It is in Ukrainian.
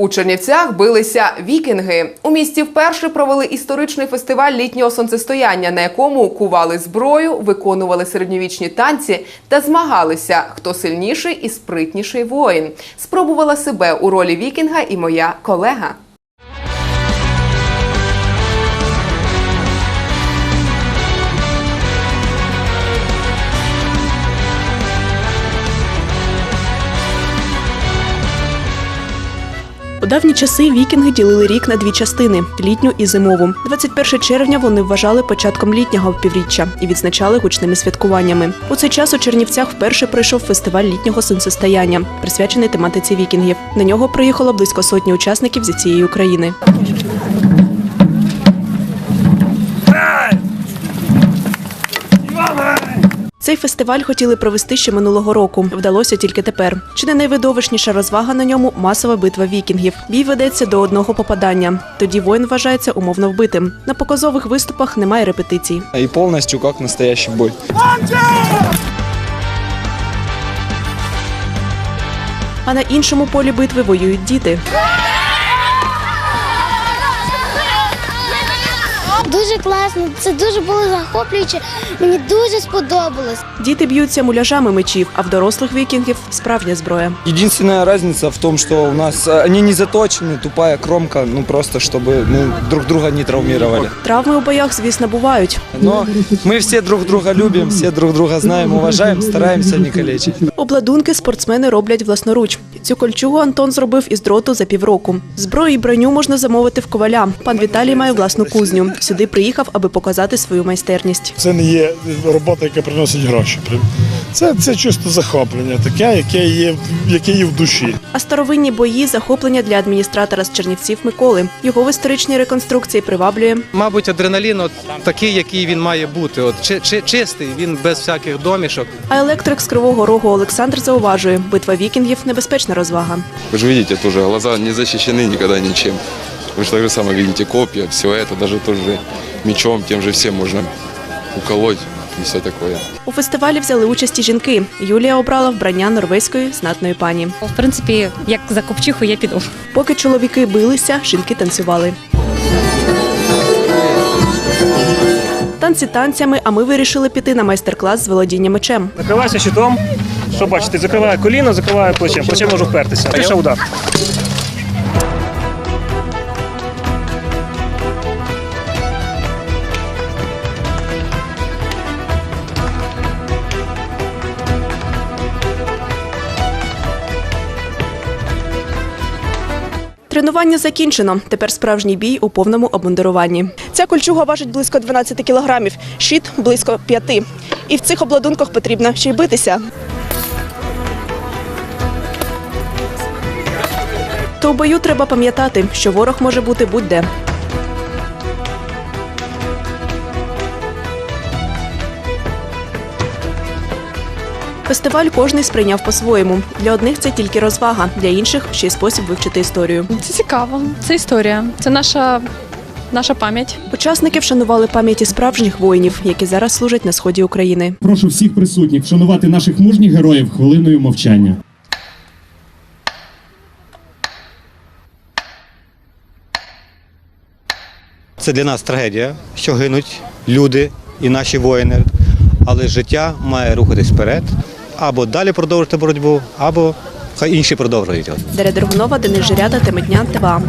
У Чернівцях билися вікінги. У місті вперше провели історичний фестиваль літнього сонцестояння, на якому кували зброю, виконували середньовічні танці та змагалися, хто сильніший і спритніший воїн. Спробувала себе у ролі вікінга і моя колега. Давні часи вікінги ділили рік на дві частини літню і зимову. 21 червня вони вважали початком літнього півріччя і відзначали гучними святкуваннями. У цей час у Чернівцях вперше пройшов фестиваль літнього сонцестояння, присвячений тематиці вікінгів. На нього приїхало близько сотні учасників зі цієї України. Цей фестиваль хотіли провести ще минулого року. Вдалося тільки тепер. Чи не найвидовищніша розвага на ньому масова битва вікінгів. Бій ведеться до одного попадання. Тоді воїн вважається умовно вбитим. На показових виступах немає репетицій. И полностью как настоящий бой. А на іншому полі битви воюють діти. Дуже класно, це дуже було захоплююче. Мені дуже сподобалось. Діти б'ються муляжами мечів, а в дорослих вікінгів справжня зброя. Единственная разница в том, что у нас э, они не заточены, тупая кромка, ну просто чтобы мы друг друга не травмировали. Травми у боях, звісно, бувають. Но мы все друг друга любим, все друг друга знаем, уважаем, стараемся не калечить. Обладунки спортсмени роблять власноруч. Цю кольчугу Антон зробив із дроту за півроку. Зброю і броню можна замовити в коваля. Пан Віталій має власну кузню. Сюди приїхав, аби показати свою майстерність. Це не є робота, яка приносить гроші. Це, це чисто захоплення, таке, яке є, яке є в душі. А старовинні бої захоплення для адміністратора з Чернівців Миколи. Його в історичній реконструкції приваблює. Мабуть, адреналін от такий, який він має бути. От чи, чи, чистий, він без всяких домішок. А електрик з Кривого Рогу Олександр зауважує, битва вікінгів небезпечна розвага. Вы же видите, тоже глаза не защищены никогда ничем. Вы же так же самое видите копья, все это, даже тоже мечом, тем же всем можно уколоть и все такое. У фестивалі взяли участь і жінки. Юлія обрала вбрання норвезької знатної пані. В принципі, як за копчиху я піду. Поки чоловіки билися, жінки танцювали. Танці танцями, а ми вирішили піти на майстер-клас з володіння мечем. Накривайся щитом. Що бачите? Закриваю коліно, закриваю плечем. Плечем можу впертися. Перший удар. Тренування закінчено. Тепер справжній бій у повному обмундируванні. Ця кольчуга важить близько 12 кілограмів, щит близько 5. І в цих обладунках потрібно ще й битися. То у бою треба пам'ятати, що ворог може бути будь-де. Фестиваль кожний сприйняв по-своєму. Для одних це тільки розвага, для інших ще й спосіб вивчити історію. Це цікаво. Це історія. Це наша, наша пам'ять. Учасники вшанували пам'яті справжніх воїнів, які зараз служать на сході України. Прошу всіх присутніх вшанувати наших мужніх героїв хвилиною мовчання. Це для нас трагедія, що гинуть люди і наші воїни. Але життя має рухатись вперед, або далі продовжити боротьбу, або хай інші продовжують. Дар'я Дергунова, Денис Жиряда, Теми дня, ТВА.